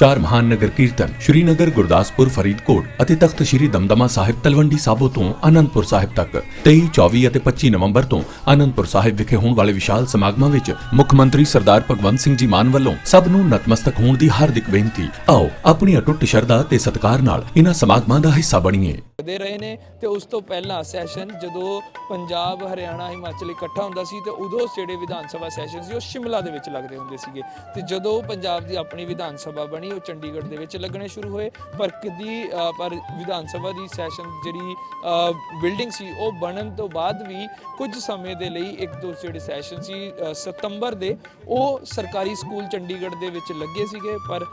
ਚਾਰ ਮਹਾਨ ਨਗਰ ਕੀਰਤਨ ਸ਼੍ਰੀਨਗਰ, ਗੁਰਦਾਸਪੁਰ, ਫਰੀਦਕੋਟ ਅਤੇ ਤਖਤ ਸ਼੍ਰੀ ਦਮਦਮਾ ਸਾਹਿਬ ਤਲਵੰਡੀ ਸਾਬੋ ਤੋਂ ਆਨੰਦਪੁਰ ਸਾਹਿਬ ਤੱਕ। 23 24 ਅਤੇ 25 ਨਵੰਬਰ ਤੋਂ ਆਨੰਦਪੁਰ ਸਾਹਿਬ ਵਿਖੇ ਹੋਣ ਵਾਲੇ ਵਿਸ਼ਾਲ ਸਮਾਗਮਾਂ ਵਿੱਚ ਮੁੱਖ ਮੰਤਰੀ ਸਰਦਾਰ ਭਗਵੰਤ ਸਿੰਘ ਜੀ ਮਾਨ ਵੱਲੋਂ ਸਭ ਨੂੰ ਨਤਮਸਤਕ ਹੋਣ ਦੀ ਹਾਰਦਿਕ ਬੇਨਤੀ। ਆਓ, ਆਪਣੀ ਅਟੁੱਟ ਸ਼ਰਧਾ ਤੇ ਸਤਿਕਾਰ ਨਾਲ ਇਹਨਾਂ ਸਮਾਗਮਾਂ ਦਾ ਹਿੱਸਾ ਬਣੀਏ। ਦੇ ਰਹੇ ਨੇ ਤੇ ਉਸ ਤੋਂ ਪਹਿਲਾਂ ਸੈਸ਼ਨ ਜਦੋਂ ਪੰਜਾਬ, ਹਰਿਆਣਾ, ਹਿਮਾਚਲ ਇਕੱਠਾ ਹੁੰਦਾ ਸੀ ਤੇ ਉਦੋਂ ਜਿਹੜੇ ਵਿਧਾਨ ਸਭਾ ਸੈਸ਼ਨ ਸੀ ਉਹ ਸ਼ਿਮਲਾ ਦੇ ਵਿੱਚ ਲੱਗਦੇ ਹੁੰਦੇ ਸੀਗੇ। ਤੇ ਜਦੋਂ ਪੰਜਾਬ ਦੀ ਆਪਣੀ ਵਿਧਾਨ ਸਭਾ ਬਣੀ ਉਹ ਚੰਡੀਗੜ੍ਹ ਦੇ ਵਿੱਚ ਲੱਗਣੇ ਸ਼ੁਰੂ ਹੋਏ। ਪਰ ਕਦੀ ਪਰ ਵਿਧਾਨ ਸਭਾ ਦੀ ਸੈਸ਼ਨ ਜਿਹੜੀ ਬਿਲਡਿੰਗ ਸੀ, ਉਹ ਬਣਨ ਤੋਂ ਬਾਅਦ ਵੀ ਕੁਝ ਸਮੇਂ ਦੇ ਲਈ ਇੱਕ ਦੋ ਜਿਹੜੇ ਸੈਸ਼ਨ ਸੀ ਸਤੰਬਰ ਦੇ, ਉਹ ਸਰਕਾਰੀ ਸਕੂਲ ਚੰਡੀਗੜ੍ਹ ਦੇ ਵਿੱਚ ਲੱਗੇ ਸੀਗੇ। ਪਰ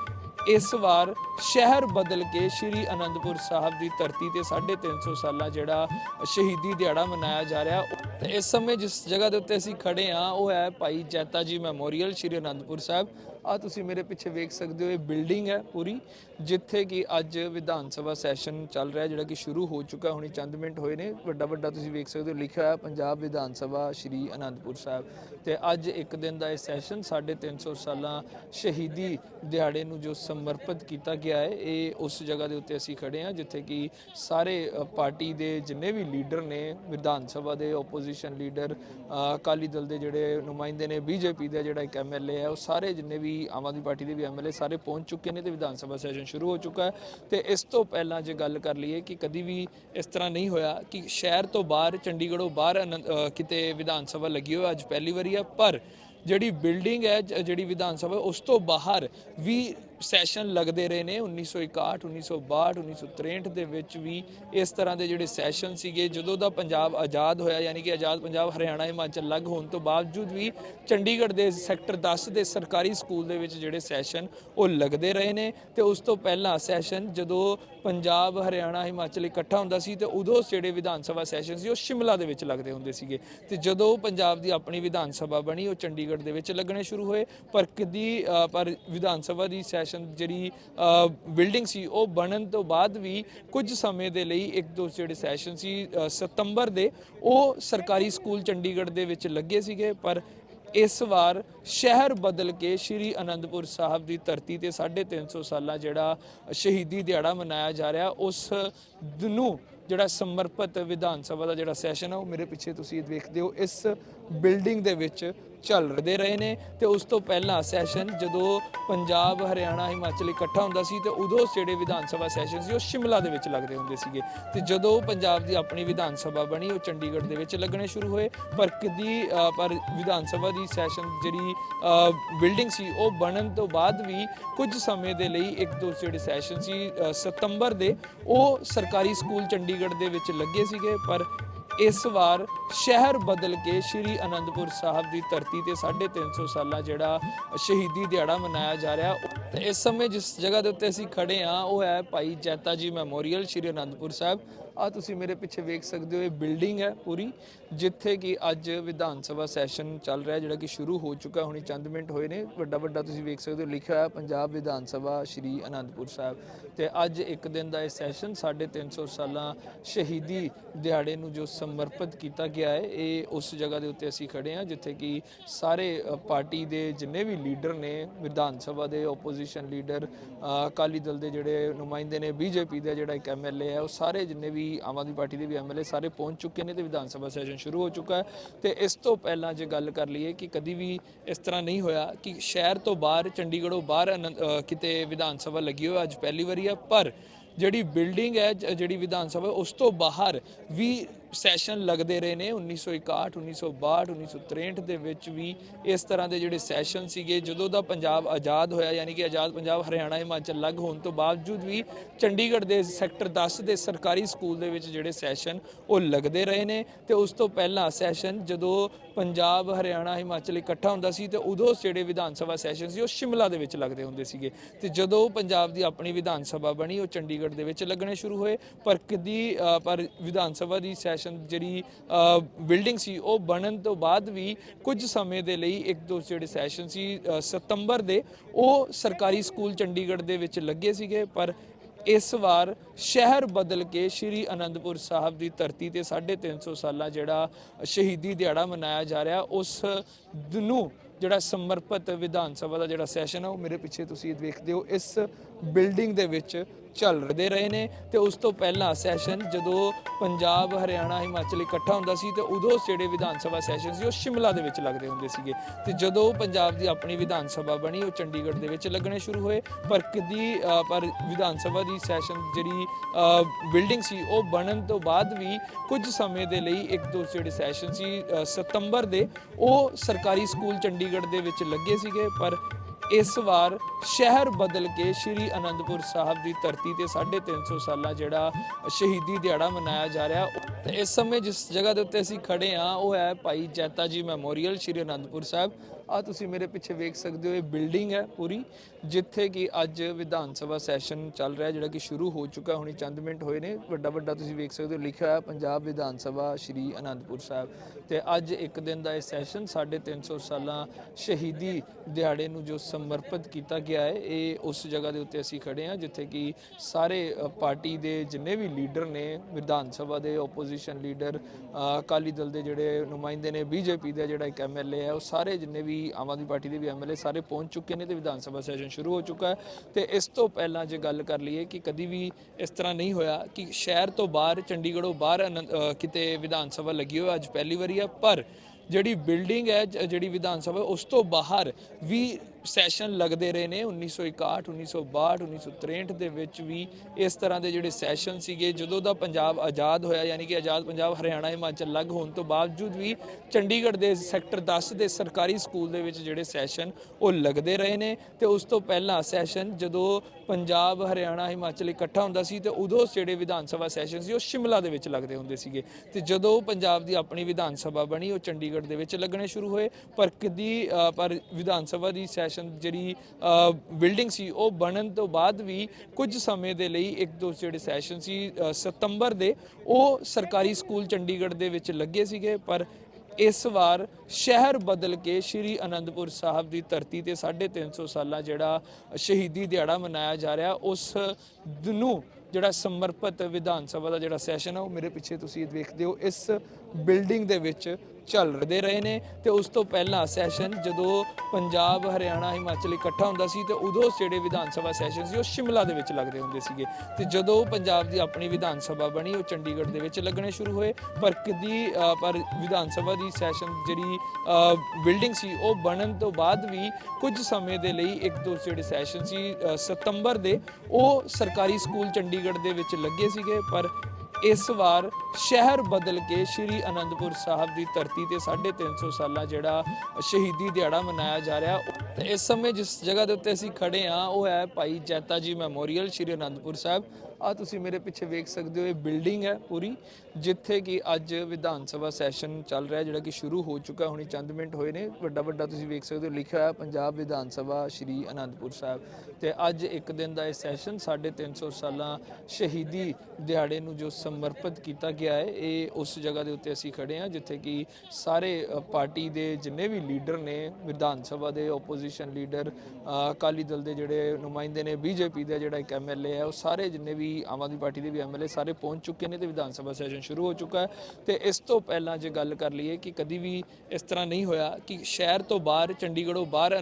ਇਸ ਵਾਰ ਸ਼ਹਿਰ ਬਦਲ ਕੇ ਸ਼੍ਰੀ ਅਨੰਦਪੁਰ ਸਾਹਿਬ ਦੀ ਧਰਤੀ ਤੇ 350 ਸਾਲਾ ਜਿਹੜਾ ਸ਼ਹੀਦੀ ਦਿਹਾੜਾ ਮਨਾਇਆ ਜਾ ਰਿਹਾ ਇਸ ਸਮੇਂ ਜਿਸ ਜਗ੍ਹਾ ਦੇ ਉੱਤੇ ਅਸੀਂ ਖੜੇ ਆ ਉਹ ਹੈ ਭਾਈ ਜੈਤਾ ਜੀ ਮੈਮੋਰੀਅਲ ਸ਼੍ਰੀ ਅਨੰਦਪੁਰ ਸਾਹਿਬ। ਆ ਤੁਸੀਂ ਮੇਰੇ ਪਿੱਛੇ ਵੇਖ ਸਕਦੇ ਹੋ, ਇਹ ਬਿਲਡਿੰਗ ਹੈ ਪੂਰੀ, ਜਿੱਥੇ ਕਿ ਅੱਜ ਵਿਧਾਨ ਸਭਾ ਸੈਸ਼ਨ ਚੱਲ ਰਿਹਾ, ਜਿਹੜਾ ਕਿ ਸ਼ੁਰੂ ਹੋ ਚੁੱਕਾ, ਹੁਣੀ ਚੰਦ ਮਿੰਟ ਹੋਏ ਨੇ, ਵੱਡਾ ਵੱਡਾ ਤੁਸੀਂ ਵੇਖ ਸਕਦੇ ਹੋ, ਲਿਖਿਆ ਹੋਇਆ ਪੰਜਾਬ ਵਿਧਾਨ ਸਭਾ ਸ਼੍ਰੀ ਅਨੰਦਪੁਰ ਸਾਹਿਬ। ਤੇ ਅੱਜ ਇੱਕ ਦਿਨ ਦਾ ਇਹ ਸੈਸ਼ਨ 350 ਸਾਲਾਂ ਸ਼ਹੀਦੀ ਦਿਹਾੜੇ ਨੂੰ ਜੋ ਸਮਰਪਿਤ ਕੀਤਾ ਗਿਆ ਹੈ, ਇਹ ਉਸ ਜਗ੍ਹਾ ਦੇ ਉੱਤੇ ਅਸੀਂ ਖੜੇ ਹਾਂ, ਜਿੱਥੇ ਕਿ ਸਾਰੇ ਪਾਰਟੀ ਦੇ ਜਿੰਨੇ ਵੀ ਲੀਡਰ ਨੇ, ਵਿਧਾਨ ਸਭਾ ਦੇ ਆਪੋਜੀਸ਼ਨ ਲੀਡਰ ਅਕਾਲੀ ਦਲ ਦੇ ਜਿਹੜੇ ਨੁਮਾਇੰਦੇ ਨੇ, ਬੀਜੇਪੀ ਦਾ ਜਿਹੜਾ ਇੱਕ ਐਮਐਲਏ ਹੈ, ਉਹ ਸਾਰੇ ਜਿੰਨੇ ਵੀ ਆਮ ਆਦਮੀ ਪਾਰਟੀ ਦੇ ਵੀ ਐਮਐਲਏ ਸਾਰੇ ਪਹੁੰਚ ਚੁੱਕੇ ਨੇ ਤੇ ਵਿਧਾਨ ਸਭਾ ਸੈਸ਼ਨ ਸ਼ੁਰੂ ਹੋ ਚੁੱਕਾ ਹੈ। ਤੇ ਇਸ ਤੋਂ ਪਹਿਲਾਂ ਜੇ ਗੱਲ ਕਰ ਲਈਏ ਕਿ ਕਦੀ ਵੀ ਇਸ ਤਰ੍ਹਾਂ ਨਹੀਂ ਹੋਇਆ ਕਿ ਸ਼ਹਿਰ ਤੋਂ ਬਾਹਰ, ਚੰਡੀਗੜ੍ਹੋਂ ਬਾਹਰ ਕਿਤੇ ਵਿਧਾਨ ਸਭਾ ਲੱਗੀ ਹੋਈ ਅੱਜ ਪਹਿਲੀ ਵਾਰੀ ਹੈ, ਪਰ ਜਿਹੜੀ ਬਿਲਡਿੰਗ ਹੈ ਜਿਹੜੀ ਵਿਧਾਨ ਸਭਾ, ਉਸ ਤੋਂ ਬਾਹਰ ਵੀ ਸੈਸ਼ਨ ਲੱਗਦੇ ਰਹੇ ਨੇ 1961 1962 1963 ਦੇ ਵਿੱਚ ਵੀ ਇਸ ਤਰ੍ਹਾਂ ਦੇ ਜਿਹੜੇ ਸੈਸ਼ਨ ਸੀਗੇ, ਜਦੋਂ ਦਾ ਪੰਜਾਬ ਆਜ਼ਾਦ ਹੋਇਆ, ਯਾਨੀ ਕਿ ਆਜ਼ਾਦ ਪੰਜਾਬ ਹਰਿਆਣਾ ਹਿਮਾਚਲ ਅਲੱਗ ਹੋਣ ਤੋਂ ਬਾਵਜੂਦ ਵੀ ਚੰਡੀਗੜ੍ਹ ਦੇ ਸੈਕਟਰ 10 ਦੇ ਸਰਕਾਰੀ ਸਕੂਲ ਦੇ ਵਿੱਚ ਜਿਹੜੇ ਸੈਸ਼ਨ ਉਹ ਲੱਗਦੇ ਰਹੇ ਨੇ ਤੇ ਉਸ ਤੋਂ ਪਹਿਲਾਂ ਸੈਸ਼ਨ ਜਦੋਂ ਪੰਜਾਬ, ਹਰਿਆਣਾ, ਹਿਮਾਚਲ ਇਕੱਠਾ ਹੁੰਦਾ ਸੀ ਤੇ ਉਦੋਂ ਜਿਹੜੇ ਵਿਧਾਨ ਸਭਾ ਸੈਸ਼ਨ ਸੀ, ਉਹ ਸ਼ਿਮਲਾ ਦੇ ਵਿੱਚ ਲੱਗਦੇ ਹੁੰਦੇ ਸੀਗੇ। ਤੇ ਜਦੋਂ ਪੰਜਾਬ ਦੀ ਆਪਣੀ ਵਿਧਾਨ ਸਭਾ ਬਣੀ, ਉਹ ਚੰਡੀਗੜ੍ਹ ਦੇ ਵਿੱਚ ਲੱਗਣੇ ਸ਼ੁਰੂ ਹੋਏ। ਪਰ ਕਦੀ ਪਰ ਵਿਧਾਨ ਸਭਾ ਦੀ ਸੈਸ਼ਨ ਜਿਹੜੀ ਬਿਲਡਿੰਗ ਸੀ, ਉਹ ਬਣਨ ਤੋਂ ਬਾਅਦ ਵੀ ਕੁਝ ਸਮੇਂ ਦੇ ਲਈ ਇੱਕ ਦੋ ਜਿਹੜੇ ਸੈਸ਼ਨ ਸੀ ਸਤੰਬਰ ਦੇ, ਉਹ ਸਰਕਾਰੀ ਸਕੂਲ ਚੰਡੀਗੜ੍ਹ ਦੇ ਵਿੱਚ ਲੱਗੇ ਸੀਗੇ। ਪਰ ਇਸ ਵਾਰ ਸ਼ਹਿਰ ਬਦਲ ਕੇ ਸ਼੍ਰੀ ਅਨੰਦਪੁਰ ਸਾਹਿਬ ਦੀ ਧਰਤੀ ਤੇ 350 ਸਾਲਾ ਜਿਹੜਾ ਸ਼ਹੀਦੀ ਦਿਹਾੜਾ ਮਨਾਇਆ ਜਾ ਰਿਹਾ, ਉਸ ਨੂੰ ਜਿਹੜਾ ਸਮਰਪਿਤ ਵਿਧਾਨ ਸਭਾ ਦਾ ਜਿਹੜਾ ਸੈਸ਼ਨ ਹੈ ਉਹ ਮੇਰੇ ਪਿੱਛੇ ਤੁਸੀਂ ਵੇਖਦੇ ਹੋ। ਇਸ ਬਿਲਡਿੰਗ ਦੇ ਵਿੱਚ ਚੱਲ ਰਹੇ ਨੇ ਤੇ ਉਸ ਤੋਂ ਪਹਿਲਾਂ ਸੈਸ਼ਨ ਜਦੋਂ ਪੰਜਾਬ, ਹਰਿਆਣਾ, ਹਿਮਾਚਲ ਇਕੱਠਾ ਹੁੰਦਾ ਸੀ ਤੇ ਉਦੋਂ ਜਿਹੜੇ ਵਿਧਾਨ ਸਭਾ ਸੈਸ਼ਨ ਸੀ ਉਹ ਸ਼ਿਮਲਾ ਦੇ ਵਿੱਚ ਲੱਗਦੇ ਹੁੰਦੇ ਸੀਗੇ। ਤੇ ਜਦੋਂ ਪੰਜਾਬ ਦੀ ਆਪਣੀ ਵਿਧਾਨ ਸਭਾ ਬਣੀ, ਉਹ ਚੰਡੀਗੜ੍ਹ ਦੇ ਵਿੱਚ ਲੱਗਣੇ ਸ਼ੁਰੂ ਹੋਏ। ਪਰ ਕਦੀ ਪਰ ਵਿਧਾਨ ਸਭਾ ਦੀ ਸੈਸ਼ਨ ਜਿਹੜੀ ਬਿਲਡਿੰਗ ਸੀ, ਉਹ ਬਣਨ ਤੋਂ ਬਾਅਦ ਵੀ ਕੁਝ ਸਮੇਂ ਦੇ ਲਈ ਇੱਕ ਦੋ ਜਿਹੜੇ ਸੈਸ਼ਨ ਸੀ ਸਤੰਬਰ ਦੇ, ਉਹ ਸਰਕਾਰੀ ਸਕੂਲ ਚੰਡੀਗੜ੍ਹ ਦੇ ਵਿੱਚ ਲੱਗੇ ਸੀਗੇ। ਪਰ ਇਸ ਵਾਰ ਸ਼ਹਿਰ ਬਦਲ ਕੇ ਸ਼੍ਰੀ ਅਨੰਦਪੁਰ ਸਾਹਿਬ ਦੀ ਧਰਤੀ ਤੇ 350 ਸਾਲਾ ਜਿਹੜਾ ਸ਼ਹੀਦੀ ਦਿਹਾੜਾ ਮਨਾਇਆ ਜਾ ਰਿਹਾ ਤੇ ਇਸ ਸਮੇਂ ਜਿਸ ਜਗ੍ਹਾ ਦੇ ਉੱਤੇ ਅਸੀਂ ਖੜੇ ਆ ਉਹ ਹੈ ਭਾਈ ਜੈਤਾ ਜੀ ਮੈਮੋਰੀਅਲ ਸ਼੍ਰੀ ਅਨੰਦਪੁਰ ਸਾਹਿਬ। ਆ ਤੁਸੀਂ ਮੇਰੇ ਪਿੱਛੇ ਵੇਖ ਸਕਦੇ ਹੋ, ਇਹ ਬਿਲਡਿੰਗ ਹੈ ਪੂਰੀ, ਜਿੱਥੇ ਕਿ ਅੱਜ ਵਿਧਾਨ ਸਭਾ ਸੈਸ਼ਨ ਚੱਲ ਰਿਹਾ, ਜਿਹੜਾ ਕਿ ਸ਼ੁਰੂ ਹੋ ਚੁੱਕਾ, ਹੁਣੀ ਚੰਦ ਮਿੰਟ ਹੋਏ ਨੇ, ਵੱਡਾ ਵੱਡਾ ਤੁਸੀਂ ਵੇਖ ਸਕਦੇ ਹੋ, ਲਿਖਿਆ ਹੋਇਆ ਪੰਜਾਬ ਵਿਧਾਨ ਸਭਾ ਸ਼੍ਰੀ ਅਨੰਦਪੁਰ ਸਾਹਿਬ। ਤੇ ਅੱਜ ਇੱਕ ਦਿਨ ਦਾ ਇਹ ਸੈਸ਼ਨ 350 ਸਾਲਾਂ ਸ਼ਹੀਦੀ ਦਿਹਾੜੇ ਨੂੰ ਜੋ ਸਮਰਪਿਤ ਕੀਤਾ ਗਿਆ ਹੈ, ਇਹ ਉਸ ਜਗ੍ਹਾ ਦੇ ਉੱਤੇ ਅਸੀਂ ਖੜੇ ਹਾਂ, ਜਿੱਥੇ ਕਿ ਸਾਰੇ ਪਾਰਟੀ ਦੇ ਜਿੰਨੇ ਵੀ ਲੀਡਰ ਨੇ, ਵਿਧਾਨ ਸਭਾ ਦੇ ਆਪੋਜੀਸ਼ਨ ਲੀਡਰ ਅਕਾਲੀ ਦਲ ਦੇ ਜਿਹੜੇ ਨੁਮਾਇੰਦੇ ਨੇ, ਬੀਜੇਪੀ ਦਾ ਜਿਹੜਾ ਇੱਕ ਐਮਐਲਏ ਹੈ, ਉਹ ਸਾਰੇ ਜਿੰਨੇ ਵੀ ਆਮ ਆਦਮੀ ਪਾਰਟੀ ਦੇ ਵੀ ਐਮਐਲਏ ਸਾਰੇ ਪਹੁੰਚ ਚੁੱਕੇ ਨੇ ਤੇ ਵਿਧਾਨ ਸਭਾ ਸੈਸ਼ਨ ਸ਼ੁਰੂ ਹੋ ਚੁੱਕਾ ਹੈ। ਤੇ ਇਸ ਤੋਂ ਪਹਿਲਾਂ ਜੇ ਗੱਲ ਕਰ ਲਈਏ ਕਿ ਕਦੀ ਵੀ ਇਸ ਤਰ੍ਹਾਂ ਨਹੀਂ ਹੋਇਆ ਕਿ ਸ਼ਹਿਰ ਤੋਂ ਬਾਹਰ, ਚੰਡੀਗੜ੍ਹੋਂ ਬਾਹਰ ਕਿਤੇ ਵਿਧਾਨ ਸਭਾ ਲੱਗੀ ਹੋਈ ਅੱਜ ਪਹਿਲੀ ਵਾਰੀ ਹੈ, ਪਰ ਜਿਹੜੀ ਬਿਲਡਿੰਗ ਹੈ ਜਿਹੜੀ ਵਿਧਾਨ ਸਭਾ, ਉਸ ਤੋਂ ਬਾਹਰ ਵੀ ਸੈਸ਼ਨ ਲੱਗਦੇ ਰਹੇ ਨੇ 1961 1962 1963 ਦੇ ਵਿੱਚ ਵੀ ਇਸ ਤਰ੍ਹਾਂ ਦੇ ਜਿਹੜੇ ਸੈਸ਼ਨ ਸੀਗੇ, ਜਦੋਂ ਦਾ ਪੰਜਾਬ ਆਜ਼ਾਦ ਹੋਇਆ, ਯਾਨੀ ਕਿ ਆਜ਼ਾਦ ਪੰਜਾਬ ਹਰਿਆਣਾ, ਹਿਮਾਚਲ ਅਲੱਗ ਹੋਣ ਤੋਂ ਬਾਵਜੂਦ ਵੀ ਚੰਡੀਗੜ੍ਹ ਦੇ ਸੈਕਟਰ 10 ਦੇ ਸਰਕਾਰੀ ਸਕੂਲ ਦੇ ਵਿੱਚ ਜਿਹੜੇ ਸੈਸ਼ਨ ਉਹ ਲੱਗਦੇ ਰਹੇ ਨੇ ਤੇ ਉਸ ਤੋਂ ਪਹਿਲਾਂ ਸੈਸ਼ਨ ਜਦੋਂ ਪੰਜਾਬ, ਹਰਿਆਣਾ, ਹਿਮਾਚਲ ਇਕੱਠਾ ਹੁੰਦਾ ਸੀ ਤੇ ਉਦੋਂ ਜਿਹੜੇ ਵਿਧਾਨ ਸਭਾ ਸੈਸ਼ਨ ਸੀ, ਉਹ ਸ਼ਿਮਲਾ ਦੇ ਵਿੱਚ ਲੱਗਦੇ ਹੁੰਦੇ ਸੀਗੇ। ਤੇ ਜਦੋਂ ਪੰਜਾਬ ਦੀ ਆਪਣੀ ਵਿਧਾਨ ਸਭਾ ਬਣੀ, ਉਹ ਚੰਡੀਗੜ੍ਹ ਦੇ ਵਿੱਚ ਲੱਗਣੇ ਸ਼ੁਰੂ ਹੋਏ। ਪਰ ਕਦੀ ਪਰ ਵਿਧਾਨ ਸਭਾ ਦੀ ਸੈਸ਼ਨ ਜਿਹੜੀ ਬਿਲਡਿੰਗ ਸੀ, ਉਹ ਬਣਨ ਤੋਂ ਬਾਅਦ ਵੀ ਕੁਝ ਸਮੇਂ ਦੇ ਲਈ ਇੱਕ ਦੋ ਜਿਹੜੇ ਸੈਸ਼ਨ ਸੀ ਸਤੰਬਰ ਦੇ, ਉਹ ਸਰਕਾਰੀ ਸਕੂਲ ਚੰਡੀਗੜ੍ਹ ਦੇ ਵਿੱਚ ਲੱਗੇ ਸੀਗੇ। ਪਰ ਇਸ ਵਾਰ ਸ਼ਹਿਰ ਬਦਲ ਕੇ ਸ੍ਰੀ ਅਨੰਦਪੁਰ ਸਾਹਿਬ ਦੀ ਧਰਤੀ ਤੇ 350 ਸਾਲਾ ਜਿਹੜਾ ਸ਼ਹੀਦੀ ਦਿਹਾੜਾ ਮਨਾਇਆ ਜਾ ਰਿਹਾ, ਉਸ ਨੂੰ ਜਿਹੜਾ ਸਮਰਪਿਤ ਵਿਧਾਨ ਸਭਾ ਦਾ ਜਿਹੜਾ ਸੈਸ਼ਨ ਹੈ ਉਹ ਮੇਰੇ ਪਿੱਛੇ ਤੁਸੀਂ ਵੇਖਦੇ ਹੋ। ਇਸ ਬਿਲਡਿੰਗ ਦੇ ਵਿੱਚ ਚੱਲਦੇ ਰਹੇ ਨੇ ਤੇ ਉਸ ਤੋਂ ਪਹਿਲਾਂ ਸੈਸ਼ਨ ਜਦੋਂ ਪੰਜਾਬ, ਹਰਿਆਣਾ, ਹਿਮਾਚਲ ਇਕੱਠਾ ਹੁੰਦਾ ਸੀ ਤੇ ਉਦੋਂ ਜਿਹੜੇ ਵਿਧਾਨ ਸਭਾ ਸੈਸ਼ਨ ਸੀ, ਉਹ ਸ਼ਿਮਲਾ ਦੇ ਵਿੱਚ ਲੱਗਦੇ ਹੁੰਦੇ ਸੀਗੇ। ਤੇ ਜਦੋਂ ਪੰਜਾਬ ਦੀ ਆਪਣੀ ਵਿਧਾਨ ਸਭਾ ਬਣੀ, ਉਹ ਚੰਡੀਗੜ੍ਹ ਦੇ ਵਿੱਚ ਲੱਗਣੇ ਸ਼ੁਰੂ ਹੋਏ। ਪਰ ਕਦੀ ਪਰ ਵਿਧਾਨ ਸਭਾ ਦੀ ਸੈਸ਼ਨ ਜਿਹੜੀ ਬਿਲਡਿੰਗ ਸੀ, ਉਹ ਬਣਨ ਤੋਂ ਬਾਅਦ ਵੀ ਕੁਝ ਸਮੇਂ ਦੇ ਲਈ ਇੱਕ ਦੋ ਜਿਹੜੇ ਸੈਸ਼ਨ ਸੀ ਸਤੰਬਰ ਦੇ, ਉਹ ਸਰਕਾਰੀ ਸਕੂਲ ਚੰਡੀ ਚੰਡੀਗੜ੍ਹ ਦੇ ਵਿੱਚ ਲੱਗੇ ਸੀਗੇ, ਪਰ ਇਸ ਵਾਰ ਸ਼ਹਿਰ ਬਦਲ ਕੇ ਸ੍ਰੀ ਅਨੰਦਪੁਰ ਸਾਹਿਬ ਦੀ ਧਰਤੀ ਤੇ 350 ਸਾਲਾ ਜਿਹੜਾ ਸ਼ਹੀਦੀ ਦਿਹਾੜਾ ਮਨਾਇਆ ਜਾ ਰਿਹਾ, ਤੇ ਇਸ ਸਮੇਂ ਜਿਸ ਜਗ੍ਹਾ ਦੇ ਉੱਤੇ ਅਸੀਂ ਖੜੇ ਆ ਉਹ ਹੈ ਭਾਈ ਜੈਤਾ ਜੀ ਮੈਮੋਰੀਅਲ ਸ੍ਰੀ ਅਨੰਦਪੁਰ ਸਾਹਿਬ। ਆ ਤੁਸੀਂ ਮੇਰੇ ਪਿੱਛੇ ਵੇਖ ਸਕਦੇ ਹੋ, ਇਹ ਬਿਲਡਿੰਗ ਹੈ ਪੂਰੀ, ਜਿੱਥੇ ਕਿ ਅੱਜ ਵਿਧਾਨ ਸਭਾ ਸੈਸ਼ਨ ਚੱਲ ਰਿਹਾ, ਜਿਹੜਾ ਕਿ ਸ਼ੁਰੂ ਹੋ ਚੁੱਕਾ, ਹੁਣੀ ਚੰਦ ਮਿੰਟ ਹੋਏ ਨੇ, ਵੱਡਾ ਵੱਡਾ ਤੁਸੀਂ ਵੇਖ ਸਕਦੇ ਹੋ, ਲਿਖਿਆ ਹੋਇਆ ਪੰਜਾਬ ਵਿਧਾਨ ਸਭਾ ਸ੍ਰੀ ਅਨੰਦਪੁਰ ਸਾਹਿਬ। ਤੇ ਅੱਜ ਇੱਕ ਦਿਨ ਦਾ ਇਹ ਸੈਸ਼ਨ 350 ਸਾਲਾਂ ਸ਼ਹੀਦੀ ਦਿਹਾੜੇ ਨੂੰ ਜੋ ਸਮਰਪਿਤ ਕੀਤਾ ਗਿਆ ਹੈ, ਇਹ ਉਸ ਜਗ੍ਹਾ ਦੇ ਉੱਤੇ ਅਸੀਂ ਖੜੇ ਹਾਂ, ਜਿੱਥੇ ਕਿ ਸਾਰੇ ਪਾਰਟੀ ਦੇ ਜਿੰਨੇ ਵੀ ਲੀਡਰ ਨੇ, ਵਿਧਾਨ ਸਭਾ ਦੇ ਆਪੋਜੀਸ਼ਨ ਲੀਡਰ ਅਕਾਲੀ ਦਲ ਦੇ ਜਿਹੜੇ ਨੁਮਾਇੰਦੇ ਨੇ, ਬੀਜੇਪੀ ਦਾ ਜਿਹੜਾ ਇੱਕ ਐਮਐਲਏ ਹੈ, ਉਹ ਸਾਰੇ ਜਿੰਨੇ ਵੀ ਆਮ ਆਦਮੀ ਪਾਰਟੀ ਦੇ ਵੀ ਐਮਐਲਏ ਸਾਰੇ ਪਹੁੰਚ ਚੁੱਕੇ ਨੇ ਤੇ ਵਿਧਾਨ ਸਭਾ ਸੈਸ਼ਨ ਸ਼ੁਰੂ ਹੋ ਚੁੱਕਾ ਹੈ। ਤੇ ਇਸ ਤੋਂ ਪਹਿਲਾਂ ਜੇ ਗੱਲ ਕਰ ਲਈਏ ਕਿ ਕਦੀ ਵੀ ਇਸ ਤਰ੍ਹਾਂ ਨਹੀਂ ਹੋਇਆ ਕਿ ਸ਼ਹਿਰ ਤੋਂ ਬਾਹਰ, ਚੰਡੀਗੜ੍ਹੋਂ ਬਾਹਰ ਕਿਤੇ ਵਿਧਾਨ ਸਭਾ ਲੱਗੀ ਹੋਈ ਅੱਜ ਪਹਿਲੀ ਵਾਰੀ ਹੈ। ਪਰ ਜਿਹੜੀ ਬਿਲਡਿੰਗ ਹੈ ਜਿਹੜੀ ਵਿਧਾਨ ਸਭਾ, ਉਸ ਤੋਂ ਬਾਹਰ ਵੀ ਸੈਸ਼ਨ ਲੱਗਦੇ ਰਹੇ ਨੇ 1961 1962 1963 ਦੇ ਵਿੱਚ ਵੀ ਇਸ ਤਰ੍ਹਾਂ ਦੇ ਜਿਹੜੇ ਸੈਸ਼ਨ ਸੀਗੇ, ਜਦੋਂ ਦਾ ਪੰਜਾਬ ਆਜ਼ਾਦ ਹੋਇਆ, ਯਾਨੀ ਕਿ ਆਜ਼ਾਦ ਪੰਜਾਬ ਹਰਿਆਣਾ, ਹਿਮਾਚਲ ਅਲੱਗ ਹੋਣ ਤੋਂ ਬਾਵਜੂਦ ਵੀ ਚੰਡੀਗੜ੍ਹ ਦੇ ਸੈਕਟਰ 10 ਦੇ ਸਰਕਾਰੀ ਸਕੂਲ ਦੇ ਵਿੱਚ ਜਿਹੜੇ ਸੈਸ਼ਨ ਉਹ ਲੱਗਦੇ ਰਹੇ ਨੇ ਤੇ ਉਸ ਤੋਂ ਪਹਿਲਾਂ ਸੈਸ਼ਨ ਜਦੋਂ ਪੰਜਾਬ, ਹਰਿਆਣਾ, ਹਿਮਾਚਲ ਇਕੱਠਾ ਹੁੰਦਾ ਸੀ ਤੇ ਉਦੋਂ ਜਿਹੜੇ ਵਿਧਾਨ ਸਭਾ ਸੈਸ਼ਨ ਸੀ, ਉਹ ਸ਼ਿਮਲਾ ਦੇ ਵਿੱਚ ਲੱਗਦੇ ਹੁੰਦੇ ਸੀਗੇ। ਤੇ ਜਦੋਂ ਪੰਜਾਬ ਦੀ ਆਪਣੀ ਵਿਧਾਨ ਸਭਾ ਬਣੀ, ਉਹ ਚੰਡੀਗੜ੍ਹ ਦੇ ਵਿੱਚ ਲੱਗਣੇ ਸ਼ੁਰੂ ਹੋਏ। ਪਰ ਕਦੀ ਪਰ ਵਿਧਾਨ ਸਭਾ ਦੀ ਸੈਸ਼ਨ ਜਿਹੜੀ ਬਿਲਡਿੰਗ ਸੀ, ਉਹ ਬਣਨ ਤੋਂ ਬਾਅਦ ਵੀ ਕੁਝ ਸਮੇਂ ਦੇ ਲਈ ਇੱਕ ਦੋ ਜਿਹੜੇ ਸੈਸ਼ਨ ਸੀ ਸਤੰਬਰ ਦੇ, ਉਹ ਸਰਕਾਰੀ ਸਕੂਲ ਚੰਡੀਗੜ੍ਹ ਦੇ ਵਿੱਚ ਲੱਗੇ ਸੀਗੇ। ਪਰ ਇਸ ਵਾਰ ਸ਼ਹਿਰ ਬਦਲ ਕੇ ਸ੍ਰੀ ਅਨੰਦਪੁਰ ਸਾਹਿਬ ਦੀ ਧਰਤੀ ਤੇ 350 ਸਾਲਾਂ ਜਿਹੜਾ ਸ਼ਹੀਦੀ ਦਿਹਾੜਾ ਮਨਾਇਆ ਜਾ ਰਿਹਾ, ਉਸ ਨੂੰ ਜਿਹੜਾ ਸਮਰਪਿਤ ਵਿਧਾਨ ਸਭਾ ਦਾ ਜਿਹੜਾ ਸੈਸ਼ਨ ਹੈ ਉਹ ਮੇਰੇ ਪਿੱਛੇ ਤੁਸੀਂ ਦੇਖਦੇ ਹੋ। ਇਸ ਬਿਲਡਿੰਗ ਦੇ ਵਿੱਚ ਚੱਲ ਰਹੇ ਨੇ ਤੇ ਉਸ ਤੋਂ ਪਹਿਲਾਂ ਸੈਸ਼ਨ ਜਦੋਂ ਪੰਜਾਬ, ਹਰਿਆਣਾ, ਹਿਮਾਚਲ ਇਕੱਠਾ ਹੁੰਦਾ ਸੀ ਤੇ ਉਦੋਂ ਜਿਹੜੇ ਵਿਧਾਨ ਸਭਾ ਸੈਸ਼ਨ ਸੀ, ਉਹ ਸ਼ਿਮਲਾ ਦੇ ਵਿੱਚ ਲੱਗਦੇ ਹੁੰਦੇ ਸੀਗੇ। ਤੇ ਜਦੋਂ ਪੰਜਾਬ ਦੀ ਆਪਣੀ ਵਿਧਾਨ ਸਭਾ ਬਣੀ, ਉਹ ਚੰਡੀਗੜ੍ਹ ਦੇ ਵਿੱਚ ਲੱਗਣੇ ਸ਼ੁਰੂ ਹੋਏ। ਪਰ ਕਦੀ ਪਰ ਵਿਧਾਨ ਸਭਾ ਦੀ ਸੈਸ਼ਨ ਜਿਹੜੀ ਬਿਲਡਿੰਗ ਸੀ, ਉਹ ਬਣਨ ਤੋਂ ਬਾਅਦ ਵੀ ਕੁਝ ਸਮੇਂ ਦੇ ਲਈ ਇੱਕ ਦੋ ਜਿਹੜੇ ਸੈਸ਼ਨ ਸੀ ਸਤੰਬਰ ਦੇ, ਉਹ ਸਰਕਾਰੀ ਸਕੂਲ ਚੰਡੀਗੜ੍ਹ ਦੇ ਵਿੱਚ ਲੱਗੇ ਸੀਗੇ। ਪਰ ਇਸ ਵਾਰ ਸ਼ਹਿਰ ਬਦਲ ਕੇ ਸ੍ਰੀ ਅਨੰਦਪੁਰ ਸਾਹਿਬ ਦੀ ਧਰਤੀ ਤੇ 350 ਸਾਲਾ ਜਿਹੜਾ ਸ਼ਹੀਦੀ ਦਿਹਾੜਾ ਮਨਾਇਆ ਜਾ ਰਿਹਾ, ਤੇ ਇਸ ਸਮੇਂ ਜਿਸ ਜਗ੍ਹਾ ਦੇ ਉੱਤੇ ਅਸੀਂ ਖੜੇ ਆ ਉਹ ਹੈ ਭਾਈ ਜੈਤਾ ਜੀ ਮੈਮੋਰੀਅਲ ਸ੍ਰੀ ਅਨੰਦਪੁਰ ਸਾਹਿਬ। ਆ ਤੁਸੀਂ ਮੇਰੇ ਪਿੱਛੇ ਵੇਖ ਸਕਦੇ ਹੋ, ਇਹ ਬਿਲਡਿੰਗ ਹੈ ਪੂਰੀ, ਜਿੱਥੇ ਕਿ ਅੱਜ ਵਿਧਾਨ ਸਭਾ ਸੈਸ਼ਨ ਚੱਲ ਰਿਹਾ, ਜਿਹੜਾ ਕਿ ਸ਼ੁਰੂ ਹੋ ਚੁੱਕਾ, ਹੁਣੀ ਚੰਦ ਮਿੰਟ ਹੋਏ ਨੇ ਵੱਡਾ ਵੱਡਾ ਤੁਸੀਂ ਵੇਖ ਸਕਦੇ ਹੋ, ਲਿਖਿਆ ਹੋਇਆ ਪੰਜਾਬ ਵਿਧਾਨ ਸਭਾ ਸ੍ਰੀ ਅਨੰਦਪੁਰ ਸਾਹਿਬ। ਤੇ ਅੱਜ ਇੱਕ ਦਿਨ ਦਾ ਇਹ ਸੈਸ਼ਨ 350 ਸਾਲਾਂ ਸ਼ਹੀਦੀ ਦਿਹਾੜੇ ਨੂੰ ਜੋ ਸਮਰਪਿਤ ਕੀਤਾ ਗਿਆ ਹੈ, ਇਹ ਉਸ ਜਗ੍ਹਾ ਦੇ ਉੱਤੇ ਅਸੀਂ ਖੜੇ ਹਾਂ, ਜਿੱਥੇ ਕਿ ਸਾਰੇ ਪਾਰਟੀ ਦੇ ਜਿੰਨੇ ਵੀ ਲੀਡਰ ਨੇ, ਵਿਧਾਨ ਸਭਾ ਦੇ ਆਪੋਜੀਸ਼ਨ ਲੀਡਰ ਅਕਾਲੀ ਦਲ ਦੇ ਜਿਹੜੇ ਨੁਮਾਇੰਦੇ ਨੇ, ਬੀਜੇਪੀ ਦਾ ਜਿਹੜਾ ਇੱਕ ਐਮਐਲਏ ਹੈ, ਉਹ ਸਾਰੇ ਜਿੰਨੇ ਵੀ ਆਮ ਆਦਮੀ ਪਾਰਟੀ ਦੇ ਵੀ ਐਮਐਲਏ ਸਾਰੇ ਪਹੁੰਚ ਚੁੱਕੇ ਨੇ ਤੇ ਵਿਧਾਨ ਸਭਾ ਸੈਸ਼ਨ ਸ਼ੁਰੂ ਹੋ ਚੁੱਕਾ ਹੈ। ਤੇ ਇਸ ਤੋਂ ਪਹਿਲਾਂ ਜੇ ਗੱਲ ਕਰ ਲਈਏ ਕਿ ਕਦੀ ਵੀ ਇਸ ਤਰ੍ਹਾਂ ਨਹੀਂ ਹੋਇਆ ਕਿ ਸ਼ਹਿਰ ਤੋਂ ਬਾਹਰ, ਚੰਡੀਗੜ੍ਹੋਂ ਬਾਹਰ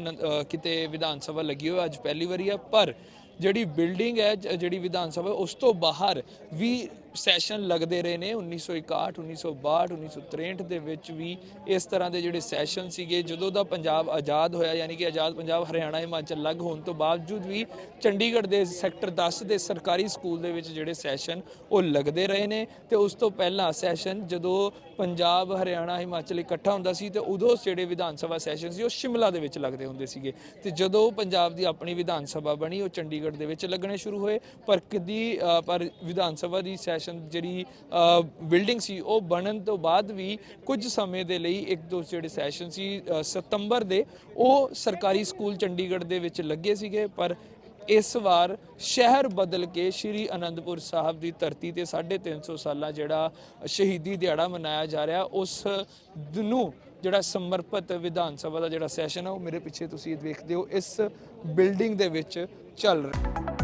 ਕਿਤੇ ਵਿਧਾਨ ਸਭਾ ਲੱਗੀ ਹੋਈ ਅੱਜ ਪਹਿਲੀ ਵਾਰੀ ਆ ਪਰ ਜਿਹੜੀ ਬਿਲਡਿੰਗ ਹੈ ਜਿਹੜੀ ਵਿਧਾਨ ਸਭਾ, ਉਸ ਤੋਂ ਬਾਹਰ ਵੀ ਸੈਸ਼ਨ ਲੱਗਦੇ ਰਹੇ ਨੇ 1961 1962 1963 ਦੇ ਵਿੱਚ ਵੀ ਇਸ ਤਰ੍ਹਾਂ ਦੇ ਜਿਹੜੇ ਸੈਸ਼ਨ ਸੀਗੇ, ਜਦੋਂ ਦਾ ਪੰਜਾਬ ਆਜ਼ਾਦ ਹੋਇਆ, ਯਾਨੀ ਕਿ ਆਜ਼ਾਦ ਪੰਜਾਬ ਹਰਿਆਣਾ, ਹਿਮਾਚਲ ਅਲੱਗ ਹੋਣ ਤੋਂ ਬਾਵਜੂਦ ਵੀ ਚੰਡੀਗੜ੍ਹ ਦੇ ਸੈਕਟਰ 10 ਦੇ ਸਰਕਾਰੀ ਸਕੂਲ ਦੇ ਵਿੱਚ ਜਿਹੜੇ ਸੈਸ਼ਨ ਉਹ ਲੱਗਦੇ ਰਹੇ ਨੇ ਤੇ ਉਸ ਤੋਂ ਪਹਿਲਾਂ ਸੈਸ਼ਨ ਜਦੋਂ ਪੰਜਾਬ, ਹਰਿਆਣਾ, ਹਿਮਾਚਲ ਇਕੱਠਾ ਹੁੰਦਾ ਸੀ ਤੇ ਉਦੋਂ ਜਿਹੜੇ ਵਿਧਾਨ ਸਭਾ ਸੈਸ਼ਨ ਸੀ, ਉਹ ਸ਼ਿਮਲਾ ਦੇ ਵਿੱਚ ਲੱਗਦੇ ਹੁੰਦੇ ਸੀਗੇ। ਤੇ ਜਦੋਂ ਪੰਜਾਬ ਦੀ ਆਪਣੀ ਵਿਧਾਨ ਸਭਾ ਬਣੀ, ਉਹ ਚੰਡੀਗੜ੍ਹ ਦੇ ਵਿੱਚ ਲੱਗਣੇ ਸ਼ੁਰੂ ਹੋਏ। ਪਰ ਕਦੀ ਪਰ ਵਿਧਾਨ ਸਭਾ ਦੀ ਸੈਸ਼ਨ ਜਿਹੜੀ ਬਿਲਡਿੰਗ ਸੀ, ਉਹ ਬਣਨ ਤੋਂ ਬਾਅਦ ਵੀ ਕੁਝ ਸਮੇਂ ਦੇ ਲਈ ਇੱਕ ਦੋ ਜਿਹੜੇ ਸੈਸ਼ਨ ਸੀ ਸਤੰਬਰ ਦੇ, ਉਹ ਸਰਕਾਰੀ ਸਕੂਲ ਚੰਡੀਗੜ੍ਹ ਦੇ ਵਿੱਚ ਲੱਗੇ ਸੀਗੇ। ਪਰ ਇਸ ਵਾਰ ਸ਼ਹਿਰ ਬਦਲ ਕੇ ਸ੍ਰੀ ਅਨੰਦਪੁਰ ਸਾਹਿਬ ਦੀ ਧਰਤੀ ਤੇ 350 ਸਾਲਾ ਜਿਹੜਾ ਸ਼ਹੀਦੀ ਦਿਹਾੜਾ ਮਨਾਇਆ ਜਾ ਰਿਹਾ, ਉਸ ਨੂੰ ਜਿਹੜਾ ਸਮਰਪਿਤ ਵਿਧਾਨ ਸਭਾ ਦਾ ਜਿਹੜਾ ਸੈਸ਼ਨ ਆ, ਉਹ ਮੇਰੇ ਪਿੱਛੇ ਤੁਸੀਂ ਦੇਖਦੇ ਹੋ, ਇਸ ਬਿਲਡਿੰਗ ਦੇ ਵਿੱਚ ਚੱਲ ਰਿਹਾ।